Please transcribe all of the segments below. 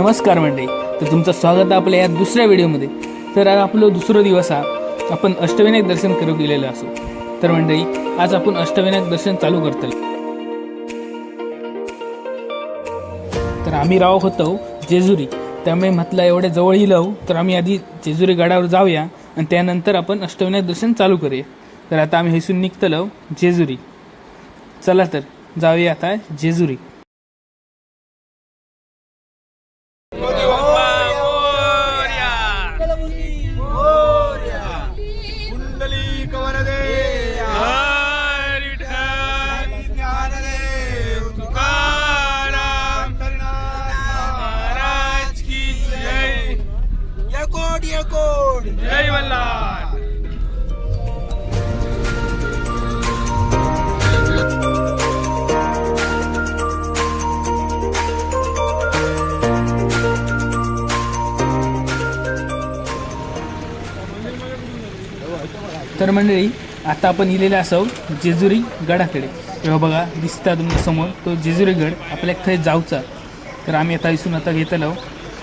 नमस्कार मंडळी. तर तुमचं स्वागत आहे आपल्या या दुसऱ्या व्हिडिओमध्ये. तर आज आपलं दुसरं दिवस हा. आपण अष्टविनायक दर्शन करू गेलेलं असो. तर मंडळी आज आपण अष्टविनायक दर्शन चालू करतो तर आम्ही राव होतो जेजुरी. त्यामुळे म्हटलं एवढ्या जवळ लावू तर आम्ही आधी जेजुरी गडावर जाऊया आणि त्यानंतर आपण अष्टविनायक दर्शन चालू करूया. तर आता आम्ही हेसून निघतलो जेजुरी. चला तर जाऊया आता जेजुरी. तर मंडळी. आता आपण इलेले असो जेजुरी गडाकडे. तेव्हा बघा दिसता तुमच्यासमोर. तो जेजुरी गड आपल्या थंय जाऊचा. तर आम्ही आता इसून आता घेतलो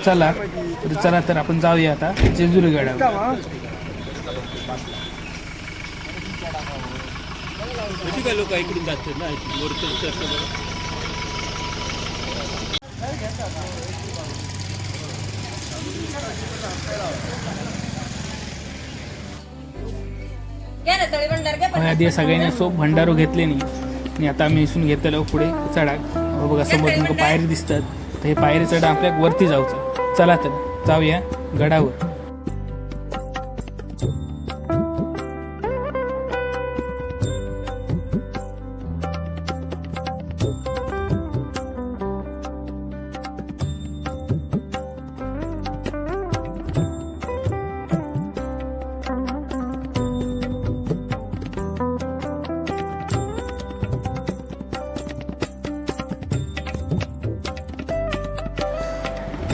चला तर चला तर आपण जाऊया आता जेजुरी गडावर. लोक ऐकून जातात ना? वरचं आधी सगळ्यांनी असो भंडारो घेतले नाही. आणि आता आम्ही इथून घेतलो पुढे चढा अहो बघा समोर तुमका पायरी दिसतात. तर हे पायरी चढा आपल्या वरती जाऊचं. चला तर जाऊया गडावर.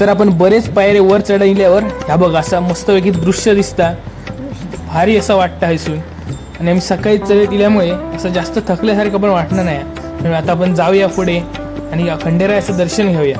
तर आपण बरेच पायरे वर चढल्यावर ह्या बघ असा मस्तपैकी दृश्य दिसता. भारी असं वाटतं हैसून आणि आम्ही सकाळी चढत गेल्यामुळे असं जास्त थकल्यासारखं पण वाटणार नाही. त्यामुळे आता आपण जाऊया पुढे आणि या खंडेरायाचं दर्शन घेऊया.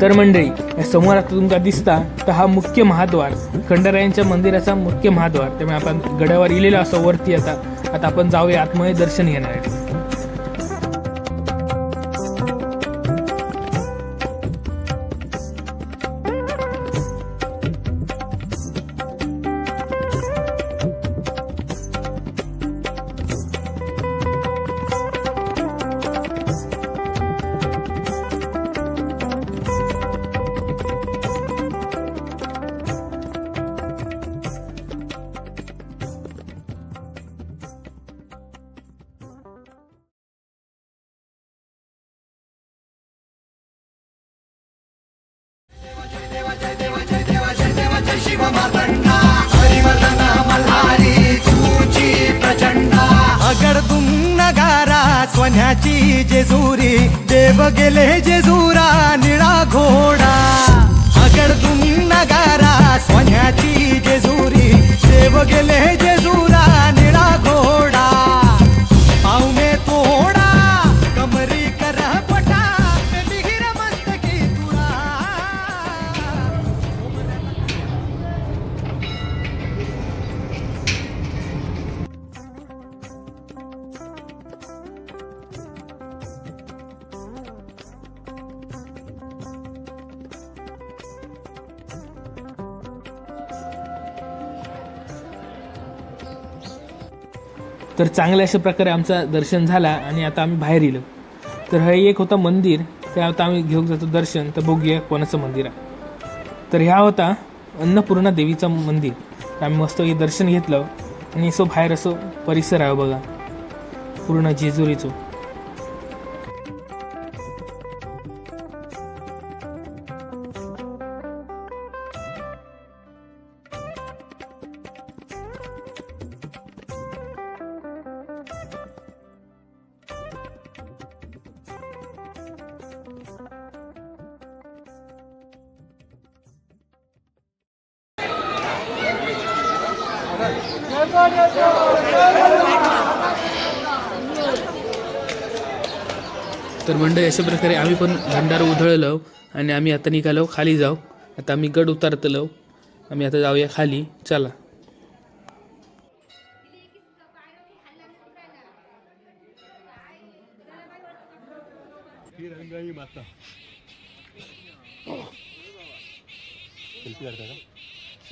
तर मंडळी या समोर आता तुमका दिसता तर हा मुख्य महाद्वार. खंडरायांच्या मंदिराचा मुख्य महाद्वार. त्यामुळे आपण गडावर इलेलो असो वरती आता आता आपण जाऊया आत्मय दर्शन घेणार. तर चांगल्या अशा प्रकारे आमचा दर्शन झाला आणि आता आम्ही बाहेर येलो. तर हे एक होता मंदिर ते आता आम्ही घेऊन जातो दर्शन. तर बघूया कोणाचं मंदिर आहे. तर ह्या होता अन्नपूर्णा देवीचं मंदिर. तर आम्ही मस्त हे दर्शन घेतलं आणि असं बाहेर असं परिसर आहे बघा. पूर्ण जेजुरीचं. तर मंडळी अशा प्रकारे आम्ही पण भंडार उधळलो आणि आम्ही आता निघालो खाली जाऊ. आता आम्ही गड उतारतलो. आम्ही आता जाऊया खाली. चला.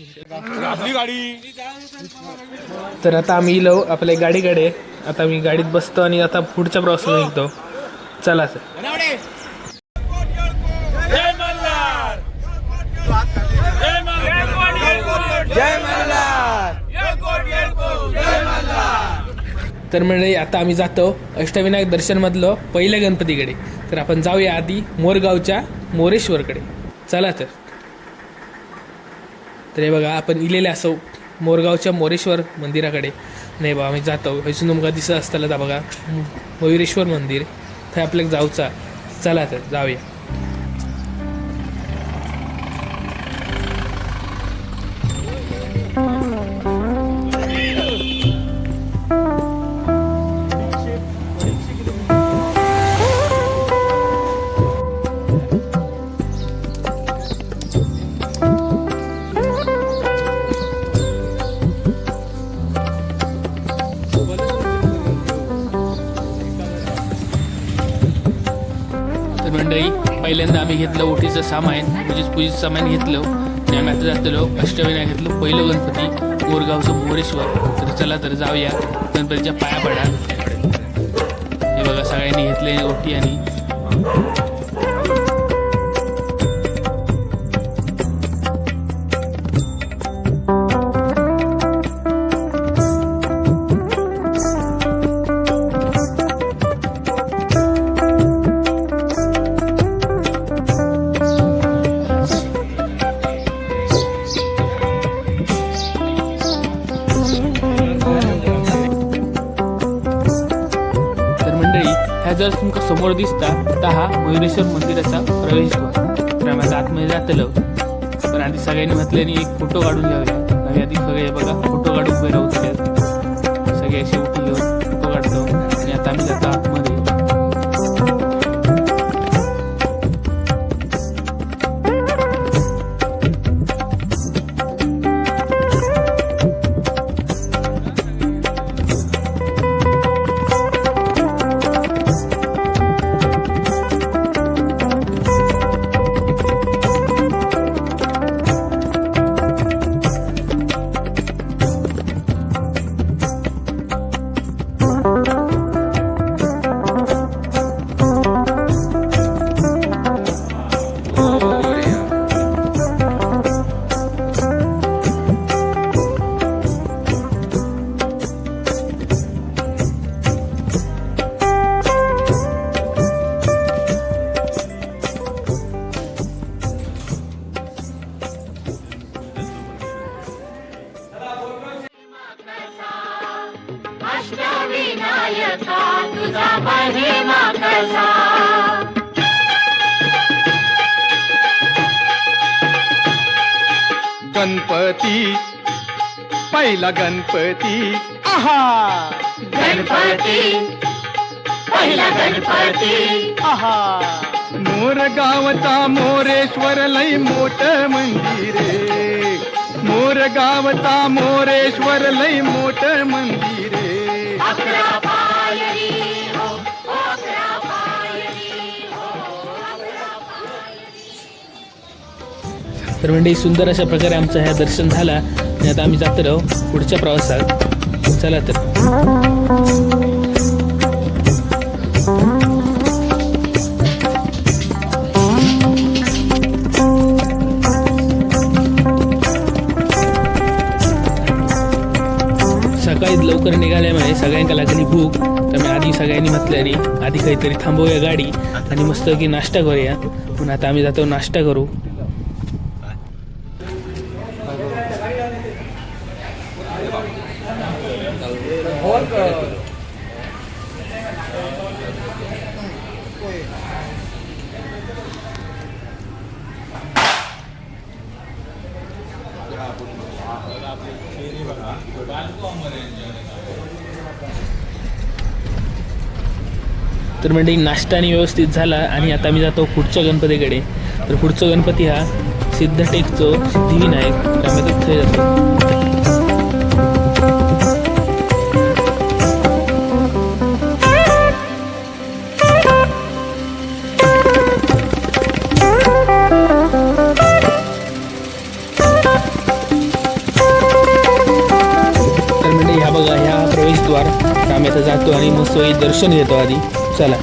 आपली गाडी तर आता आम्ही इलो आपल्या गाडीकडे. आता मी गाडीत बसतो आणि आता पुढच्या प्रवासाला निघतो. चला सर तर म्हणजे आता आम्ही जातो अष्टविनायक दर्शनमधलं पहिल्या गणपतीकडे. तर आपण जाऊया आधी मोरगावच्या मोरेश्वरकडे. चला तर तर हे बघा आपण इलेले असो मोरगावच्या मोरेश्वर मंदिराकडे. नाही बा आम्ही जातो. हयसून तुमका दिसत असताना बघा मयुरेश्वर मंदिर. थंय आपल्याक जाऊचा. चला तर जाऊया. तर मंडळी. पहिल्यांदा आम्ही घेतलं ओटीचं सामान म्हणजेच पूजेचं सामान घेतलं. आणि आम्ही आता जातलो अष्टविनायक घेतलं पहिलं गणपती गोरगावचं मोरेश्वर. तर चला तर जाऊया. गणपतीच्या पाया पडा. हे बघा सगळ्यांनी घेतले ओटी आणि समोर दिसता तर हा मयुरेश्वर मंदिराचा प्रवेशद्वार तर आम्ही आतमध्ये जातलं. पण आधी सगळ्यांनी म्हटल्याने एक फोटो काढून घ्यावे. आम्ही आधी सगळे बघा फोटो काढून उभे राहू सगळे असे उठी घेऊन फोटो काढतो. आणि आता आम्ही जातो. पहिला गणपती. आहा! गणपती. पहिला गणपती. आहा! मोर गावचा मोरेश्वर लय मोठ मंदिरे मोर गावचा मोरेश्वर लय मोठ मंदिरे हो हो, तर म्हणजे सुंदर अशा प्रकारे आमचं ह्या दर्शन झाला. आणि आता आम्ही जातो राहू पुढच्या प्रवासात. चला तर. सकाळीच लवकर निघाल्यामुळे सगळ्यांना लागली भूक. तर मी आधी सगळ्यांनी म्हटल्याने आधी काहीतरी थांबवूया गाडी आणि मस्त की नाश्ता करूया. पण आता आम्ही जातो नाश्ता करू. तर म्हणजे नाश्तानी व्यवस्थित झाला आणि आता मी जातो पुढच्या गणपतीकडे. तर पुढचा गणपती हा सिद्धटेकचो सिद्धिविनायक त्यामुळे जातो. जातो आणि मस्त दर्शन घेतो आधी. चला.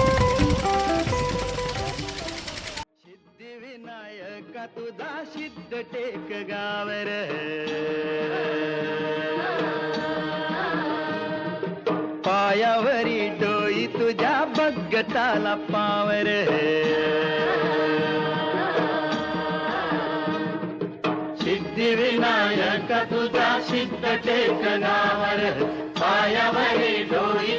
सिद्धिविनायका तुझा सिद्ध टेक गावर. पायावरी डोई तुझ्या बग्गताला पावर. सिद्धिविनायका तुझा सिद्ध टेक गावर. पायावरी डोई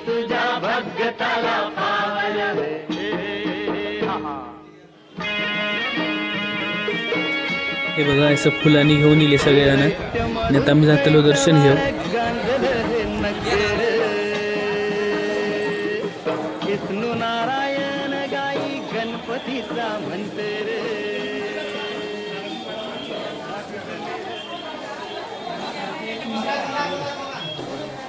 हे बघा असं फुलांनी घेऊन येले सगळेजण. आणि आता आम्ही जातलो दर्शन घेऊ विष्णू नारायण गाई गणपतीचा म्हणते रे.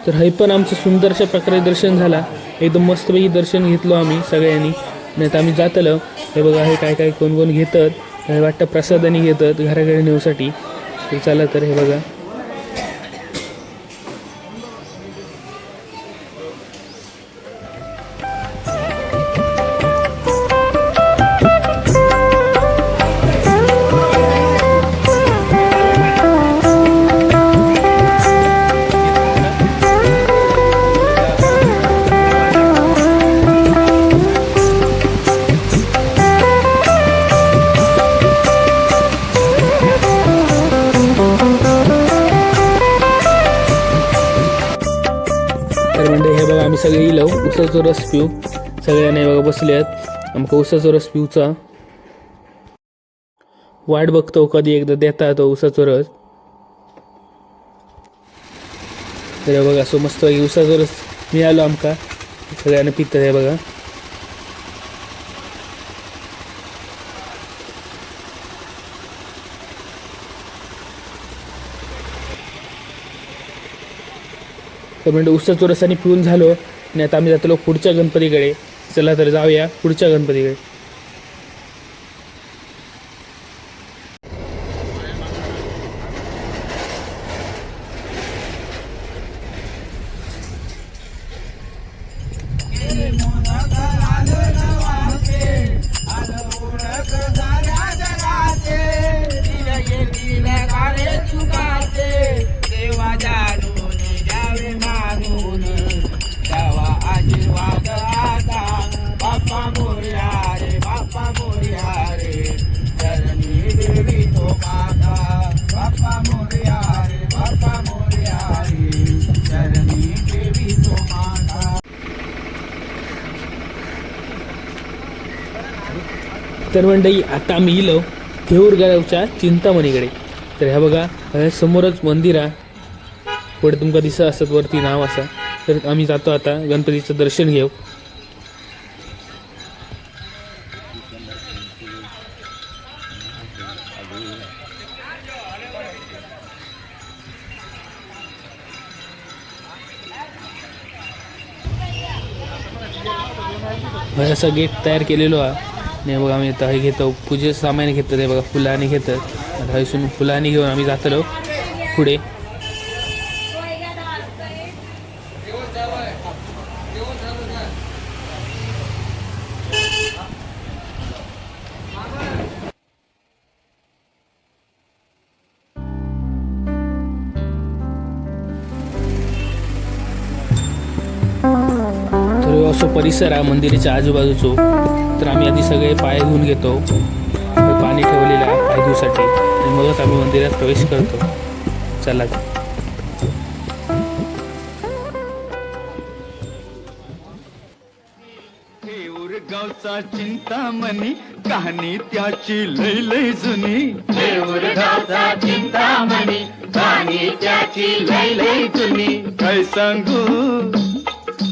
तर हे पण आमचं सुंदरशा प्रकारे दर्शन झाला. एकदम मस्तपैकी दर्शन घेतलो आम्ही सगळ्यांनी. नाही तर आम्ही जातलो. हे बघा हे काय काय कोण कोण घेतात. हे वाटतं प्रसादाने घेतात घराकडे नेऊसाठी. तर चला तर हे बघा. उसाचा रस पिऊ. सगळ्यांनी बघा बसले आहेत आमका उसाचा रस पिऊचा. वाट बघतो कधी एकदा देता तो उसाचा रस. तर बघा सो मस्त उसाचा रस मिळालो आमका. सगळ्यांना पितात हे बघा. तर म्हणजे उसाचा रसाने पिऊन झालो. आणि आता आम्ही जातो पुढच्या गणपतीकडे. चला तर जाऊया पुढच्या गणपतीकडे. तर मंडळी आता आम्ही येलो देऊरगावच्या चिंतामणीकडे. तर ह्या बघा ह्या समोरच मंदिर आहे. पुढे तुमका दिसत असत वरती नाव असा. तर आम्ही जातो आता गणपतीचं दर्शन घेऊ. असा असं गेट तयार केलेलो आहे. नाही बघा आम्ही आता हे घेतो. पूजेचं सामान घेतात हे बघा फुलाने घेतात आता इथून फुलाने घेऊन आम्ही जातलो. पुढे. असो परिसर आहे मंदिराच्या आजूबाजूचो. तर आम्ही आधी सगळे पाय धुवून घेतो. पाणी ठेवलेलं आहे पाय धुसाठी आणि मगच आम्ही मंदिरात प्रवेश करतो. चला. देऊर गावचा चिंतामणी कहाणी त्याची लय लय जुनी. देऊरगावचा चिंतामणी गाणी त्याची लय लय जुनी. काय सांगू?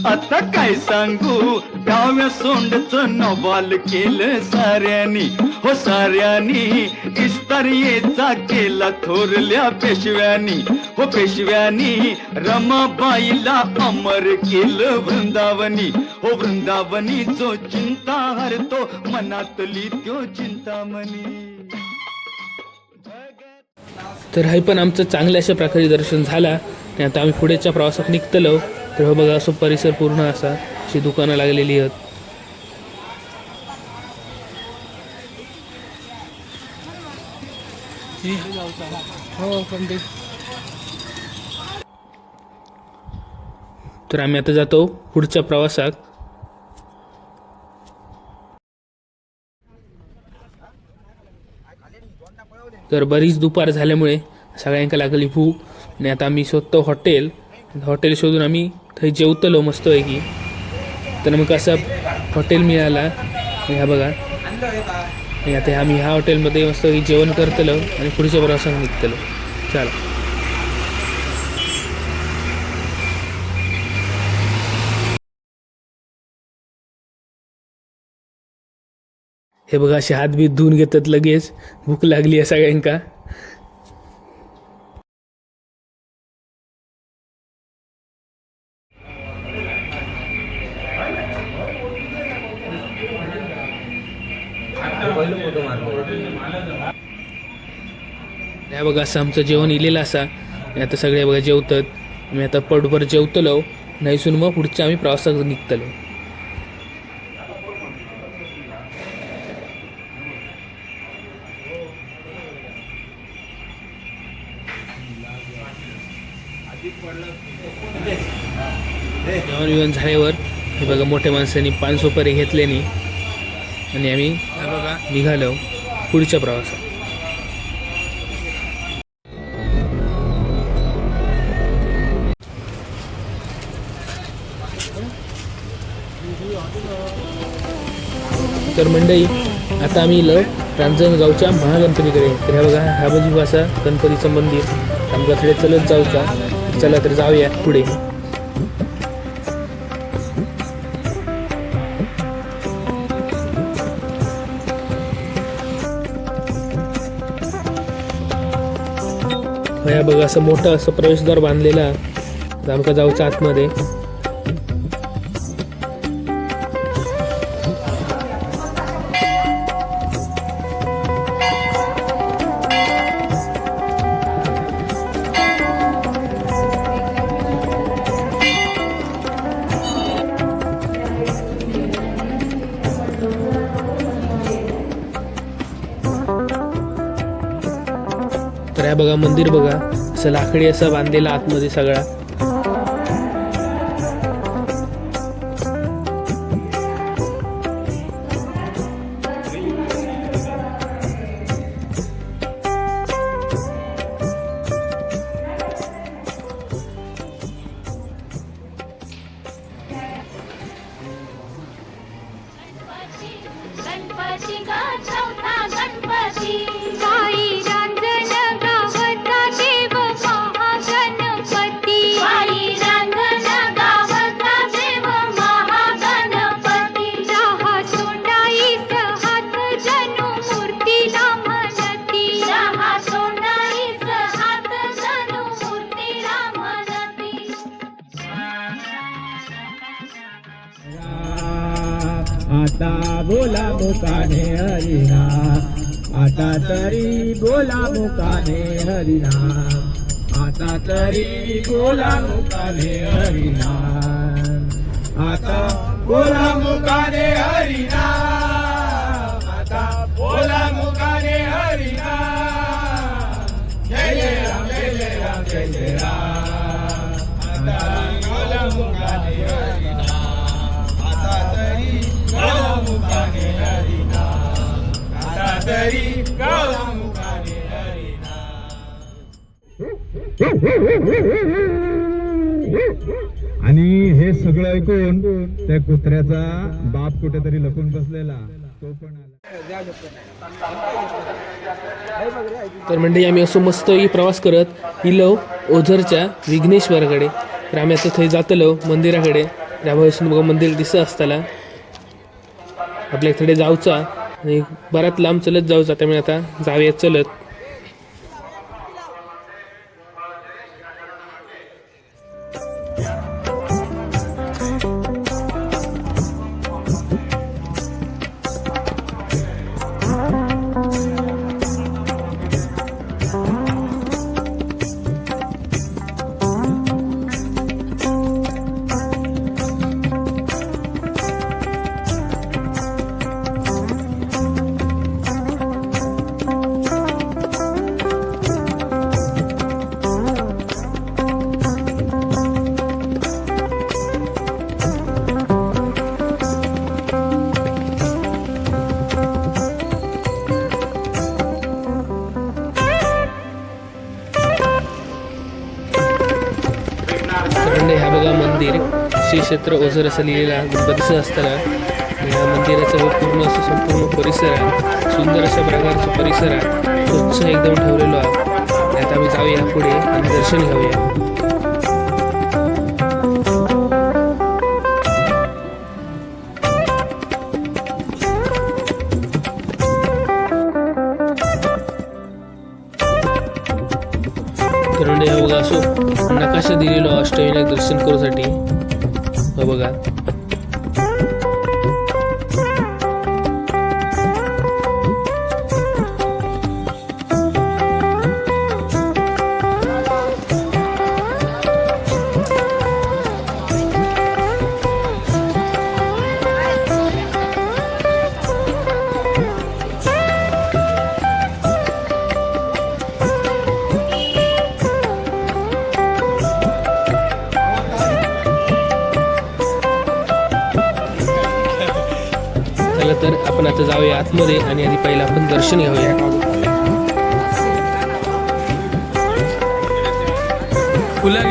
आता काय सांगू? डाव्या सोंडचं नवाल केलं साऱ्यानी. हो साऱ्यानी इस्तारियेचा केला थोरल्या पेशव्यानी. हो पेशव्यानी रमाबाईला अमर केलं वृंदावनी. हो वृंदावनी जो चिंता हरतो मनातली त्यो चिंतामणी. तर हे पण आमचं चांगल्या अशा प्रकारे दर्शन झाला. आणि आता आम्ही पुढेच्या प्रवासात निघतलो. तर हो बघा असं परिसर पूर्ण असा. अशी दुकानं लागलेली आहेत. हो, तर आम्ही आता जातो पुढच्या प्रवासात. तर बरीच दुपार झाल्यामुळे सगळ्यांका लागली भूक आणि आता आम्ही शोधतो हॉटेल हॉटेल शोधून आम्ही थंय जेवतलो मस्तपैकी. तर मग असं हॉटेल मिळाला? ह्या बघा. आणि आता आम्ही ह्या हॉटेलमध्ये मस्त जेवण करतलो आणि पुढच्या प्रवासात निघतलो. चला. हे बघा असे हात बीत धुवून घेतात लगेच. भूक लागली आहे सगळ्यांका. बघा असं आमचं जेवण इलेलं असा. आणि आता सगळे बघा जेवतात. आम्ही आता पटभर जेवतलो. नाहीसून मग पुढच्या आम्ही प्रवासात निघतलो. जेवण बिवण झाल्यावर हे बघा मोठ्या माणसांनी पान सोपारी घेतल्याने. आणि आम्ही बघा निघालो पुढच्या प्रवासात. मंडई. आता आम्ही इलो रांजणगावच्या महागणपतीकडे तर ह्या बघा ह्या बाजू असा गणपतीचं मंदिर. आमच्या थोडे चलत जाऊचा. चला तर जाऊया पुढे. ह्या बघा असं मोठं असं प्रवेशद्वार बांधलेला तर आमका जाऊचा आतमध्ये. बघा मंदिर बघा. असं लाकडी असं बांधलेलं आतमध्ये सगळा. गणपती गणपती बोला मुकाने हरिना आता तरी बोला मुकाने हरिना आता तरी बोला मुकाने हरिना आता बोला मुकाने आता बोला मुकाने हरिना जय जय राम जय जय राम जय जय राम. आता बोला मुकाने तरी हरिना आणि हे सगळं ऐकून त्या कुत्र्याचा बाप कुठेतरी लपून बसलेला. तो पण आला. तर म्हणजे आम्ही असं मस्त प्रवास करत इलो ओझरच्या विघ्नेश्वराकडे. तर आम्ही आता थंय जातलो मंदिराकडे त्यामुळे बघा मंदिर दिसत असताना. आपल्या थोडे जाऊचा. आणि बऱ्याच लांब चलत जाऊ जाता मी आता. जाऊया चलत. श्री ओझर असं लिहिलेला गणपतीचं असताना. या मंदिराचा जो पूर्ण असं संपूर्ण परिसर आहे. सुंदर अशा प्रकारचा परिसर आहे. स्वच्छ एकदम ठेवलेलो आहे. आता आम्ही जाऊया पुढे आणि दर्शन घेऊया. असो नकाशा दिलेलो अष्टविनायक दर्शन करूसाठी. चला तर आपण आता जाऊया आतमध्ये आणि आधी पहिला आपण दर्शन घेऊया. फुला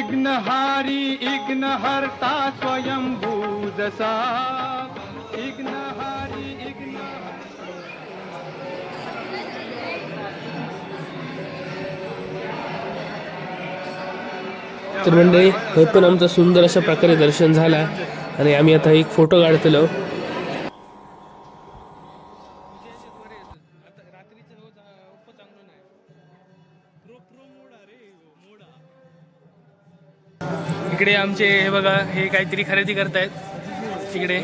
इग्नहारी इग्नहर्ता स्वयंभू जसा इग्नहारी इग्न तर मंडळी हे पण आमचं सुंदर अशा प्रकारे दर्शन झाला आणि आम्ही आता एक फोटो काढतलो. आमचे हे बघा हे काहीतरी खरेदी करतायत. तिकडे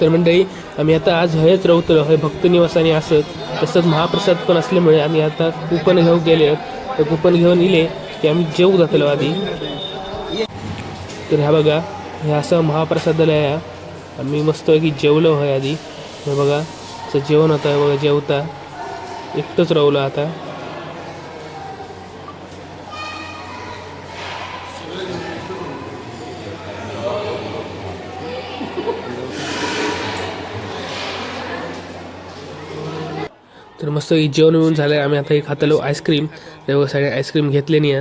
तर मंडळी आम्ही आता आज हयच राहतो हे भक्त निवासाने असत. तसंच महाप्रसाद पण असल्यामुळे आम्ही आता कुपन घेऊन गेले. तर कुपन घेऊन इले की आम्ही जेवू जातलो आधी. तर ह्या बघा हे असं महाप्रसादालय आहे. आम्ही मस्तपैकी जेवलो होय आधी. हे बघा असं जेवण होतं बघा जेवता. एकटंच राहूला आता. तर मस्त जेवण मिळून झालं आम्ही आता एक हातालो आईस्क्रीम. तेव्हा सगळे आईस्क्रीम घेतले नाही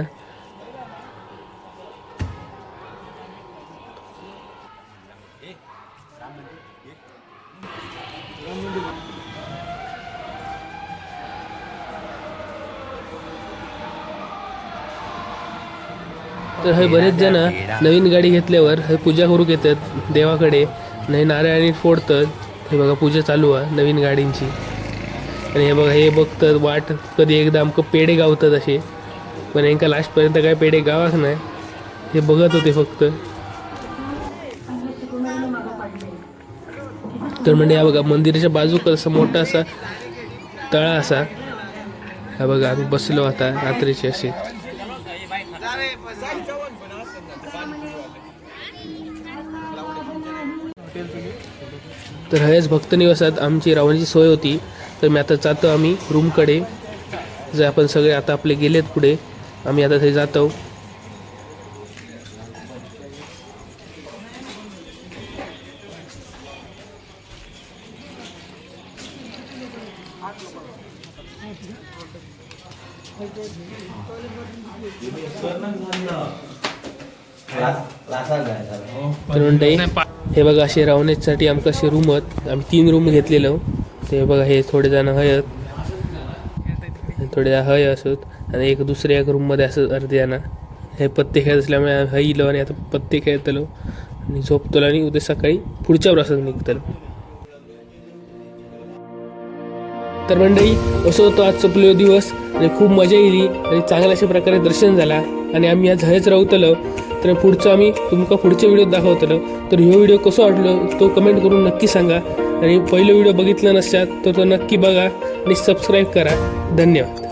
हे बरेच जण नवीन गाडी घेतल्यावर हे पूजा करू येतात देवाकडे. नाही नारायणी फोडतात. हे बघा पूजा चालू आहे नवीन गाडींची. आणि हे बघा हे बघतात वाट कधी एकदा आमकं पेढे गावतात असे. पण यांका लास्टपर्यंत काय पेढे गावाच नाही. हे बघत होते फक्त. तर म्हणजे हा बघा मंदिराच्या बाजूक असा मोठा असा तळा असा. हा बघा आम्ही बसलो आता रात्रीचे असे. तर हयाच भक्त निवासात आमची रावणाची सोय होती. तर मी आता जातो आम्ही रूमकडे. जे आपण सगळे आता आपले गेलेत पुढे. आम्ही आता ते जातो. तर हे बघा असे रावण्यासाठी आमका असे रूम आहेत. आम्ही तीन रूम घेतलेलो हो. ते बघा हे थोडे जण हयत थोडे हय असत. आणि एक दुसऱ्या एक रूममध्ये असत अर्धे जण. हे पत्ते खेळत असल्यामुळे हईलो आणि आता पत्ते खेळतलो. आणि झोपतलो आणि उद्या सकाळी पुढच्या प्रसाद निघतलो. तर मंडळी असं होतं आज चपलो दिवस आणि खूप मजा येईल आणि चांगल्या अशा प्रकारे दर्शन झाला आणि आम्ही आज हयच राहतलो. तर पुढचं आम्ही तुमका पुढच्या व्हिडिओत दाखवतलो. तर ह्यो व्हिडिओ कसो वाटलो तो कमेंट करून नक्की सांगा. आणि पहिलं व्हिडिओ बघितला नसतात तर तो नक्की बघा आणि सबस्क्राईब करा. धन्यवाद.